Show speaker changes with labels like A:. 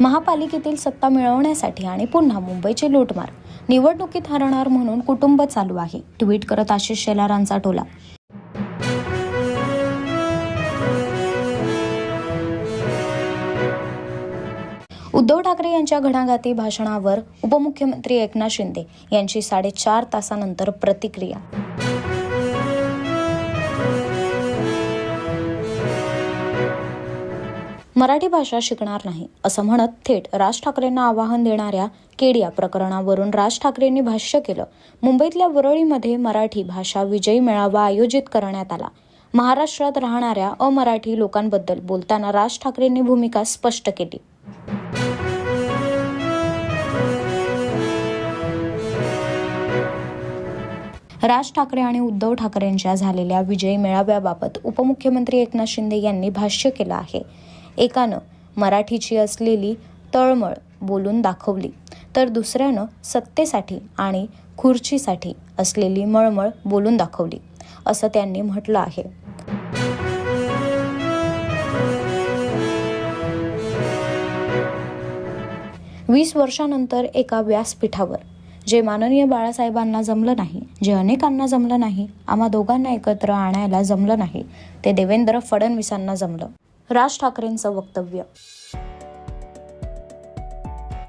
A: महापालिकेतील सत्ता मिळवण्यासाठी आणि पुन्हा मुंबईची लूटमार. निवडणुकीत हरणार म्हणून कुटुंब चालू आहे. ट्विट करत आशिष शेलारांचा टोला. उद्धव ठाकरे यांच्या घणाघाती भाषणावर उपमुख्यमंत्री एकनाथ शिंदे यांची साडेचार तासानंतर प्रतिक्रिया. मराठी भाषा शिकणार नाही असं म्हणत थेट राज ठाकरेंना आवाहन देणाऱ्या केडिया प्रकरणावरून राज ठाकरेंनी भाष्य केलं. मुंबईतल्या वरळीमध्ये मराठी भाषा विजयी मेळावा आयोजित करण्यात आला. महाराष्ट्रात राहणाऱ्या अमराठी लोकांबद्दल बोलताना राज ठाकरेंनी भूमिका स्पष्ट केली. राज ठाकरे आणि उद्धव ठाकरेंच्या झालेल्या विजयी मेळाव्याबाबत उपमुख्यमंत्री एकनाथ शिंदे यांनी भाष्य केलं आहे. एकानं मराठीची असलेली तळमळ बोलून दाखवली तर दुसऱ्यानं सत्तेसाठी आणि खुर्चीसाठी असलेली मळमळ बोलून दाखवली असं त्यांनी म्हटलं आहे. वीस वर्षानंतर एका व्यासपीठावर जे माननीय बाळासाहेबांना जमलं नाही जे अनेकांना जमलं नाही आम्हा दोघांना एकत्र आणायला जमलं नाही ते देवेंद्र फडणवीसांना जमलं. राज ठाकरेंचं वक्तव्य.